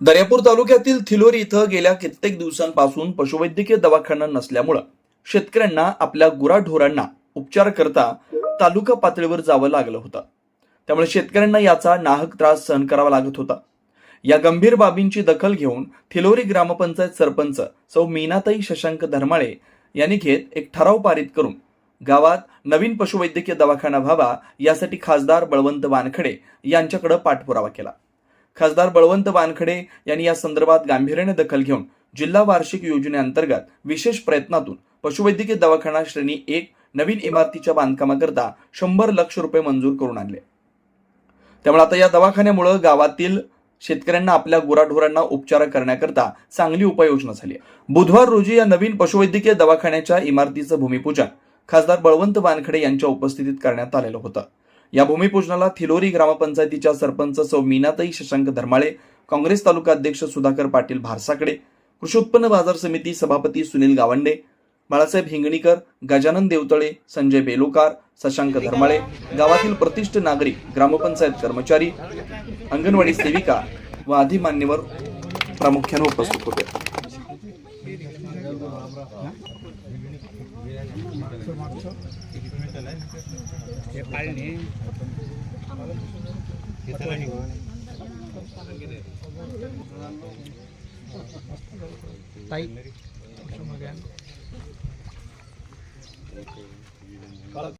दर्यापूर तालुक्यातील थिलोरी इथं गेल्या कित्येक दिवसांपासून पशुवैद्यकीय दवाखाना नसल्यामुळं शेतकऱ्यांना आपल्या गुराढोरांना उपचार करता तालुका पातळीवर जावं लागलं होतं. त्यामुळे शेतकऱ्यांना याचा नाहक त्रास सहन करावा लागत होता. या गंभीर बाबींची दखल घेऊन थिलोरी ग्रामपंचायत सरपंच सौ मीनाताई शशांक धर्माळे यांनी घेत एक ठराव पारित करून गावात नवीन पशुवैद्यकीय दवाखाना व्हावा यासाठी खासदार बळवंत वानखडे यांच्याकडे पाठपुरावा केला. खासदार बळवंत वानखडे यांनी या संदर्भात गांभीर्याने दखल घेऊन जिल्हा वार्षिक योजनेअंतर्गत विशेष प्रयत्नातून पशुवैद्यकीय दवाखाना श्रेणी एक नवीन इमारतीच्या बांधकामाकरता शंभर लक्ष रुपये मंजूर करून आणले. त्यामुळे आता या दवाखान्यामुळे गावातील शेतकऱ्यांना आपल्या गुराढोरांना उपचार करण्याकरता चांगली उपाययोजना झाली बुधवार रोजी या नवीन पशुवैद्यकीय दवाखान्याच्या इमारतीचं भूमिपूजन खासदार बळवंत वानखडे यांच्या उपस्थितीत करण्यात आलेलं होतं. या भूमिपूजनाला थिलोरी ग्रामपंचायतीच्या सरपंच सौ मीनाताई शशांक धर्माळे काँग्रेस तालुका अध्यक्ष सुधाकर पाटील भारसाकडे कृषी उत्पन्न बाजार समिती सभापती सुनील गावंडे बाळासाहेब हिंगणीकर गजानन देवतळे संजय बेलोकार शशांक धर्माळे गावातील प्रतिष्ठ नागरिक ग्रामपंचायत कर्मचारी अंगणवाडी सेविका व आदी मान्यवर प्रामुख्याने उपस्थित होते. Terima kasih.